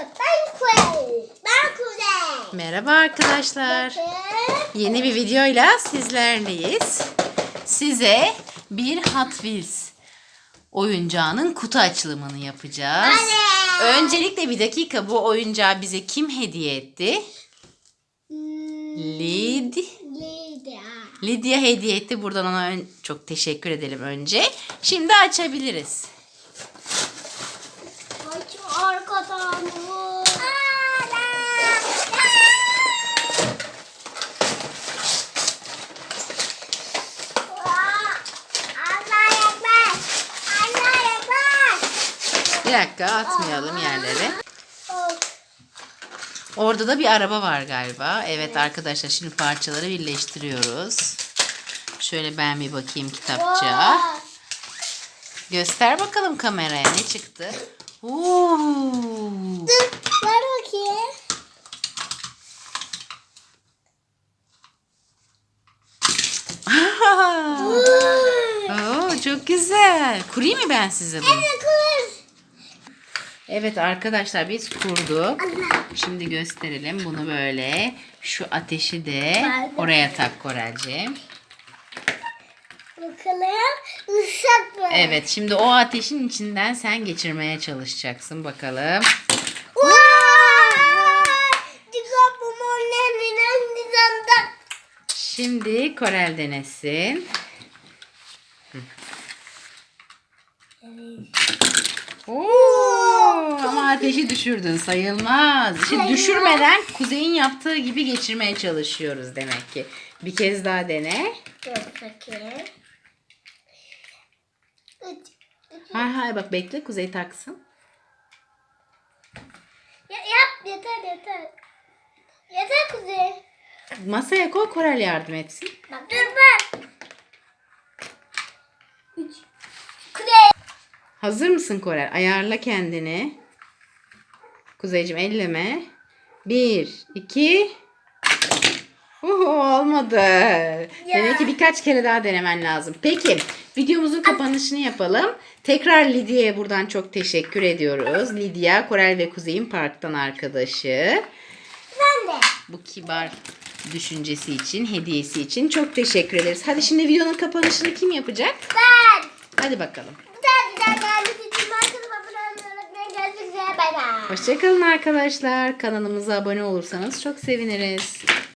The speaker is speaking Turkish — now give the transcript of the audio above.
Ben Kuzey. Ben Kuzey. Merhaba arkadaşlar. Bakın. Yeni bir videoyla sizlerleyiz. Size bir Hot Wheels oyuncağının kutu açılımını yapacağız. Evet. Öncelikle bir dakika bu oyuncağı bize kim hediye etti? Hmm, Lid. Lidya. Lidya hediye etti. Buradan ona çok teşekkür edelim önce. Şimdi açabiliriz. Bir dakika atmayalım yerlere. Orada da bir araba var galiba. Evet arkadaşlar şimdi parçaları birleştiriyoruz. Şöyle ben bir bakayım kitapça. Göster bakalım kameraya ne çıktı. Dur, ver bakayım. Oo, çok güzel. Kurayım mı ben size bunu? Evet kız. Evet arkadaşlar biz kurduk. Şimdi gösterelim bunu böyle. Şu ateşi de oraya tak Korelciğim. Bakalım. Islak mı? Evet şimdi o ateşin içinden sen geçirmeye çalışacaksın bakalım. Şimdi Korel denesin. Oo, ateşi düşürdün sayılmaz. İşte Sayılmaz. düşürmeden Kuzey'in yaptığı gibi geçirmeye çalışıyoruz demek ki. Bir kez daha dene. Dur bakayım. Üç. Hay hay bak bekle Kuzey taksın. Ya, yap yeter yeter. Yeter kuzey. Masaya koy Korel yardım etsin. Bak dur bak. Üç. Kuzey. Hazır mısın Korel? Ayarla kendini. Kuzeyciğim elleme. Bir, iki. Oho, olmadı. Demek ki birkaç kere daha denemen lazım. Peki videomuzun kapanışını yapalım. Tekrar Lidya'ya buradan çok teşekkür ediyoruz. Lidya, Korel ve Kuzey'in parktan arkadaşı. Ben de. Bu kibar düşüncesi için, hediyesi için çok teşekkür ederiz. Hadi şimdi videonun kapanışını kim yapacak? Ben. Hadi bakalım. Güzel için ben Bay bay. Hoşçakalın arkadaşlar. Kanalımıza abone olursanız çok seviniriz.